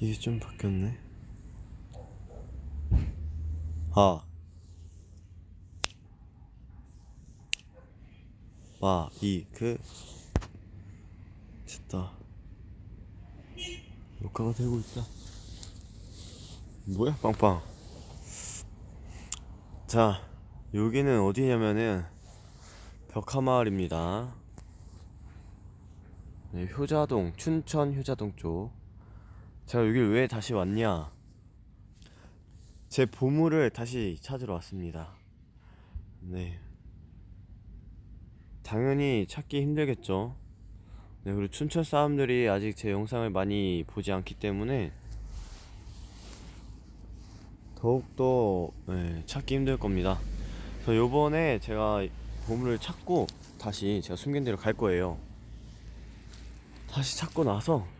이게 좀 바뀌었네. 아. 마, 이, 그. 됐다. 녹화가 되고 있다. 뭐야, 빵빵. 자, 여기는 어디냐면은, 벽화마을입니다. 네, 효자동, 춘천 효자동 쪽. 제가 여길 왜 다시 왔냐? 제 보물을 다시 찾으러 왔습니다. 네. 당연히 찾기 힘들겠죠. 네, 그리고 춘천 사람들이 아직 제 영상을 많이 보지 않기 때문에 더욱더 네, 찾기 힘들 겁니다. 그래서 요번에 제가 보물을 찾고 다시 제가 숨긴 데로 갈 거예요. 다시 찾고 나서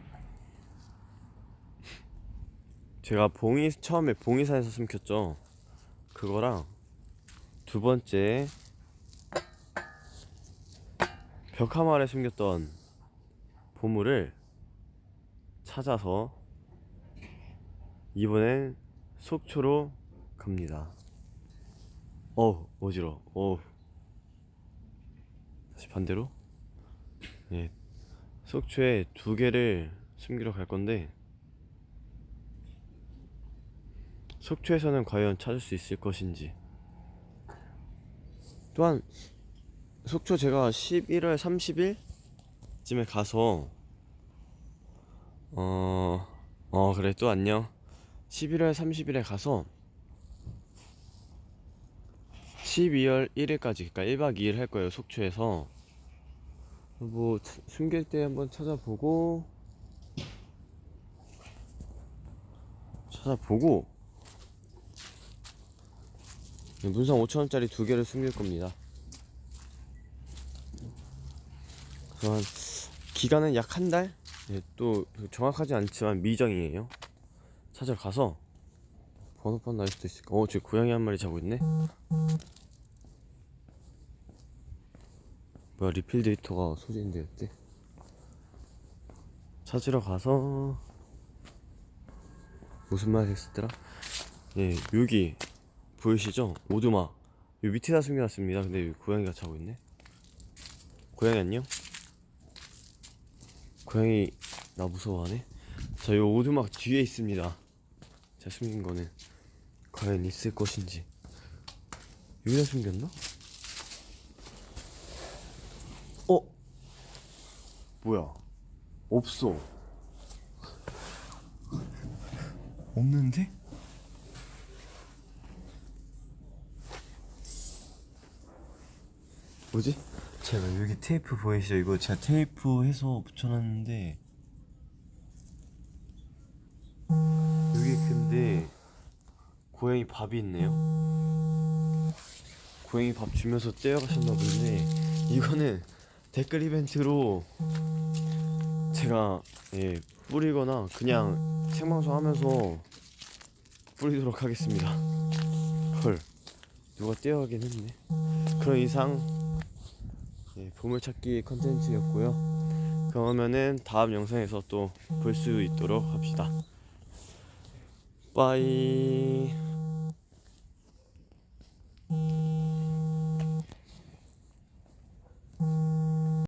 제가 봉이 처음에 봉이산에서 숨겼죠. 그거랑 두 번째 벽화마을에 숨겼던 보물을 찾아서 이번엔 속초로 갑니다. 어우 어지러. 워 다시 반대로. 네, 속초에 두 개를 숨기러 갈 건데 속초에서는 과연 찾을 수 있을 것인지. 또한 속초 제가 11월 30일쯤에 가서 어, 어 그래 또 안녕. 11월 30일에 가서 12월 1일까지 그러니까 1박 2일 할 거예요 속초에서. 뭐 차- 숨길 때 한번 찾아보고 찾아보고 네, 문상 5천원짜리 두 개를 숨길 겁니다. 그래서 한 기간은 약 한 달? 네, 또 정확하지 않지만 미정이에요. 찾으러 가서 번호판 날 수도 있을까? 어 저기 고양이 한 마리 자고 있네. 뭐야 리필 데이터가 소진되었대? 찾으러 가서 무슨 말 했었더라? 예 여기 보이시죠? 오두막 요 밑에다 숨겨놨습니다 근데 고양이가 자고 있네 고양이 안녕? 고양이 나 무서워하네 자요 오두막 뒤에 있습니다 제가 숨긴 거는 과연 있을 것인지 여기다 숨겼나? 어? 뭐야? 없어. 없는데? 뭐지? 제가 여기 테이프 보이시죠? 이거 제가 테이프 해서 붙여놨는데 여기 근데 고양이 밥이 있네요. 고양이 밥 주면서 떼어가셨나 본데 이거는 댓글 이벤트로 제가 예, 뿌리거나 그냥 생방송 하면서 뿌리도록 하겠습니다. 헐 누가 떼어가긴 했네. 그런 이상 예, 보물찾기 컨텐츠였고요. 그러면은 다음 영상에서 또 볼 수 있도록 합시다. 빠이.